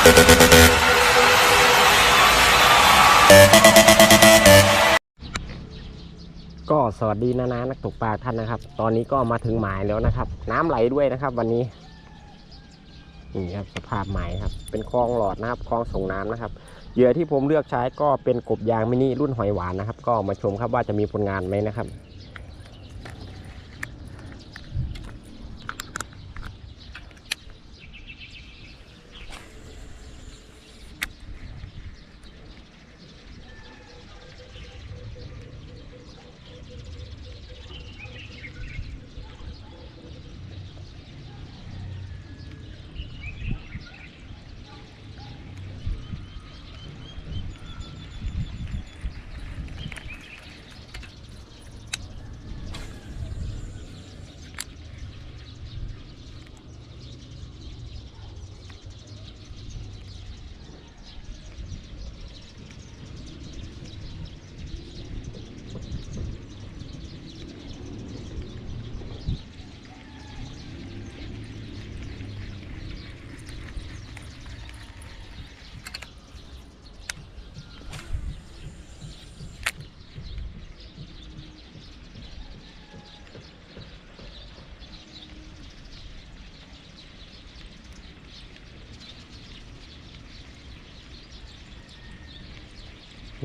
ก็สวัสดีนะนะนักตกปลาท่านนะครับ ตอนนี้ก็มาถึงหมายแล้วนะครับ น้ำไหลด้วยนะครับ วันนี้นี่ครับสภาพหมายครับ เป็นคลองหลอดนะครับคลองส่งน้ำนะครับเหยื่อที่ผมเลือกใช้ก็เป็นกบยางมินิรุ่นหอยหวานนะครับ ก็มาชมครับว่าจะมีผลงานไหมนะครับ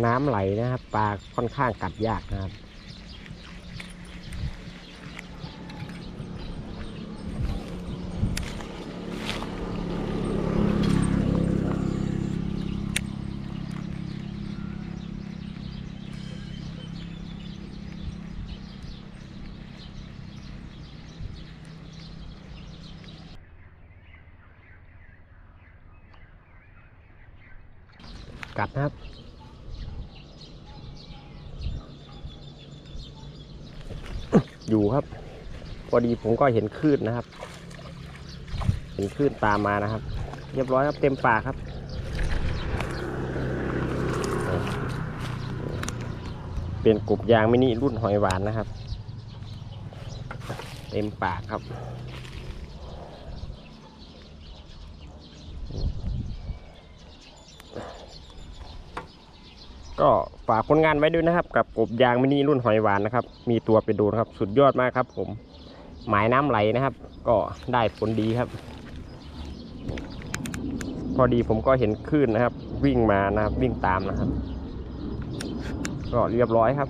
น้ำไหลนะครับ ปลาค่อนข้างกัดยากนะครับกัดนะครับ อยู่ครับ พอดีผมก็เห็นคลื่นนะครับ เห็นคลื่นตามมานะครับ เรียบร้อยครับเต็มปากครับเป็นกบยางมินิรุ่นหอยหวานนะครับ เต็มปากครับ ก็ฝากผลงานไว้ด้วยนะครับ กับกบยางมินิรุ่นหอยหวานนะครับ มีตัวไปดูนะครับ สุดยอดมากครับ ผมหมายน้ำไหลนะครับ ก็ได้ผลดีครับ พอดีผมก็เห็นคลื่นนะครับ วิ่งมานะครับ วิ่งตามนะครับ ก็เรียบร้อยครับ